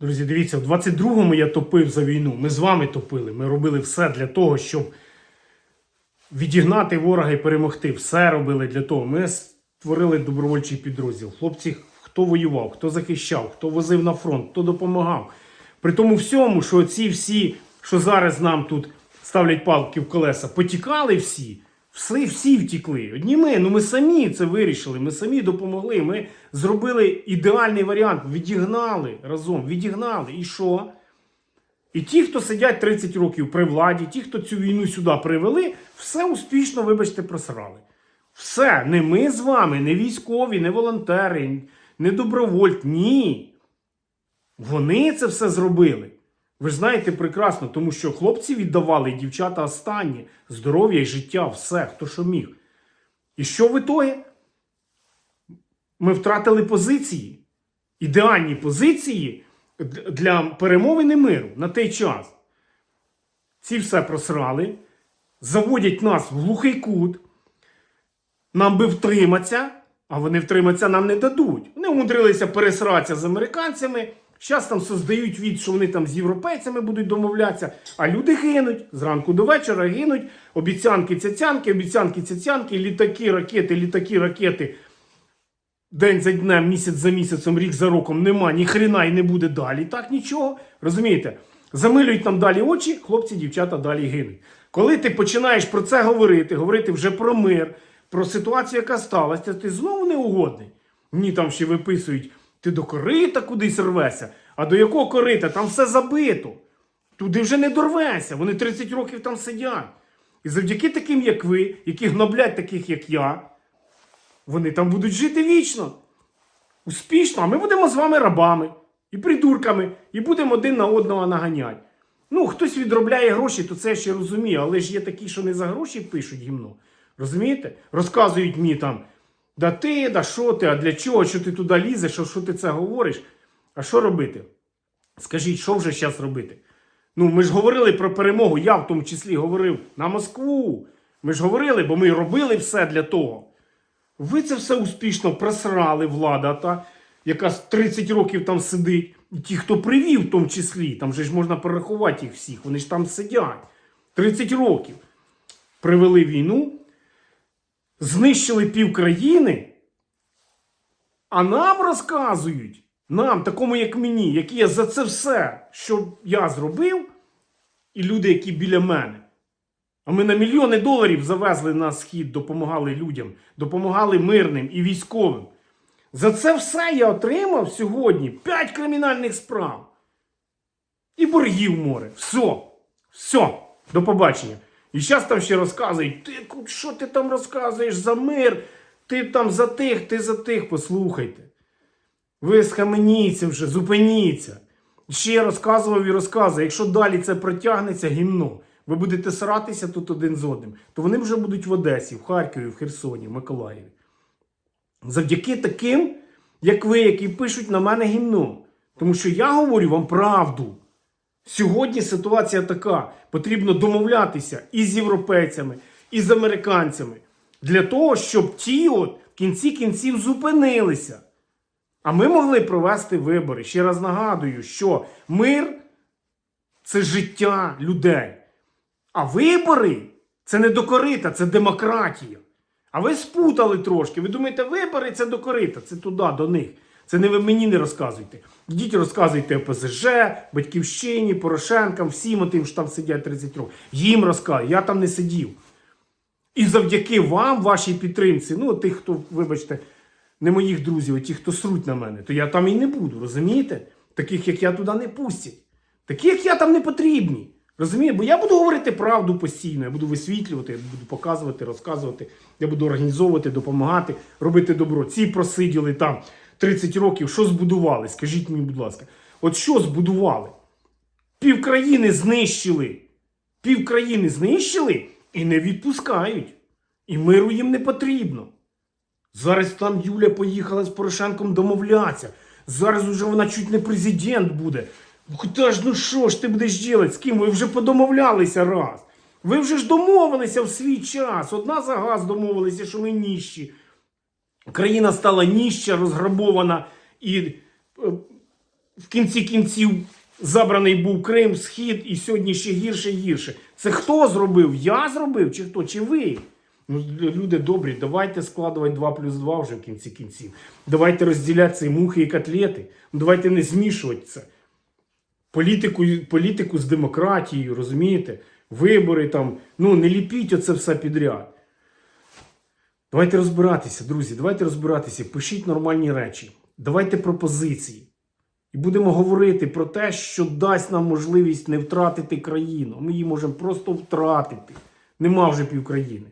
Друзі, дивіться, в 22-му я топив за війну. Ми з вами топили. Ми робили все для того, щоб відігнати ворога і перемогти. Все робили для того. Ми створили добровольчий підрозділ. Хлопці, хто воював, хто захищав, хто возив на фронт, хто допомагав. При тому всьому, що ці всі, що зараз нам тут ставлять палки в колеса, потікали всі. Всі, всі втікли. Одні ми, ну ми самі це вирішили, ми самі допомогли. Ми зробили ідеальний варіант, відігнали разом, відігнали. І що? І ті, хто сидять 30 років при владі, ті, хто цю війну сюди привели, все успішно, вибачте, просрали. Все, не ми з вами, не військові, не волонтери, не добровольт. Ні. Вони це все зробили. Ви знаєте прекрасно, тому що хлопці віддавали дівчата останні здоров'я і життя, все, хто що міг. І що в ітогі? Ми втратили позиції, ідеальні позиції для перемовини миру на той час. Ці все просрали, заводять нас в глухий кут. Нам би втриматися, а вони втриматися нам не дадуть. Вони умудрилися пересратися з американцями. Зараз там создають від, що вони там з європейцями будуть домовлятися, а люди гинуть зранку до вечора гинуть. Обіцянки цяцянки, обіцянки цяцянки, літаки, ракети, літаки, ракети. День за днем, місяць за місяцем, рік за роком нема, ні хрена і не буде далі. Так нічого. Розумієте? Замилюють нам далі очі, хлопці, дівчата далі гинуть. Коли ти починаєш про це говорити, говорити вже про мир, про ситуацію, яка сталася, ти знову неугодний. Мені там ще виписують, ти до корита кудись рвешся. А до якого корита? Там все забито. Туди вже не дорвешся. Вони 30 років там сидять. І завдяки таким, як ви, які гноблять таких, як я, вони там будуть жити вічно. Успішно, а ми будемо з вами рабами і придурками, і будемо один на одного наганяти. Ну, хтось відробляє гроші, то це я ще розумію, але ж є такі, що не за гроші пишуть гімно. Розумієте? Розказують мені там, да ти, да що ти, а для чого, що ти туди лізеш, що, що ти це говориш? А що робити? Скажіть, що вже зараз робити? Ну, ми ж говорили про перемогу, я в тому числі говорив на Москву. Ми ж говорили, бо ми робили все для того. Ви це все успішно просрали, влада, та, яка 30 років там сидить. І ті, хто привів, в тому числі, там же ж можна перерахувати їх всіх, вони ж там сидять. 30 років. Привели війну, знищили пів країни, а нам розказують, нам, такому як мені, які я за це все, що я зробив, і люди, які біля мене. А ми на мільйони доларів завезли на схід, допомагали людям, допомагали мирним і військовим. За це все я отримав сьогодні 5 кримінальних справ. І боргів море. Все. Все. До побачення. І зараз там ще розказують, ти що ти там розказуєш за мир? Ти там за тих, ти за тих. Послухайте. Ви схаменіться вже, зупиніться. Ще розказував і розказую, якщо далі це протягнеться гімно, ви будете сратися тут один з одним, то вони вже будуть в Одесі, в Харкові, в Херсоні, в Миколаєві. Завдяки таким, як ви, які пишуть на мене гімно. Тому що я говорю вам правду. Сьогодні ситуація така: потрібно домовлятися і з європейцями, і з американцями для того, щоб ті от в кінці кінців зупинилися. А ми могли провести вибори. Ще раз нагадую, що мир це життя людей. А вибори це не докорита, це демократія. А ви спутали трошки. Ви думаєте, вибори це докорита, це туди, до них. Це не ви мені не розказуйте. Йдіть розказуйте ОПЗЖ, Батьківщині, Порошенкам, всім тим, що там сидять 30 років. Їм розказую, я там не сидів. І завдяки вам, вашій підтримці, ну, тих, хто, вибачте, не моїх друзів, а ті, хто сруть на мене, то я там і не буду, розумієте? Таких, як я, туди не пустять. Такі, як я, там не потрібні. Розумієте? Бо я буду говорити правду постійно, я буду висвітлювати, я буду показувати, розказувати, я буду організовувати, допомагати, робити добро. Ці просиділи там 30 років, що збудували? Скажіть мені, будь ласка, от що збудували? Пів країни знищили. Пів країни знищили і не відпускають. І миру їм не потрібно. Зараз там Юля поїхала з Порошенком домовлятися. Зараз уже вона чуть не президент буде. Хоча ж, ну що ж ти будеш робити? З ким? Ви вже подомовлялися раз. Ви вже ж домовилися в свій час. Одна за газ домовилися, що ми ніщі. Країна стала ніща, розграбована і е, кінці кінців забраний був Крим, Схід, і сьогодні ще гірше і гірше. Це хто зробив? Я зробив чи хто? Чи ви? Ну, люди добрі, давайте складувати 2 плюс 2 вже в кінці кінців. Давайте розділяти ці мухи і котлети. Ну, давайте не змішувати це. Політику, політику з демократією, розумієте? Вибори там. Ну, не ліпіть оце все підряд. Давайте розбиратися, друзі, давайте розбиратися, пишіть нормальні речі, давайте пропозиції. І будемо говорити про те, що дасть нам можливість не втратити країну. Ми її можемо просто втратити. Нема вже півкраїни.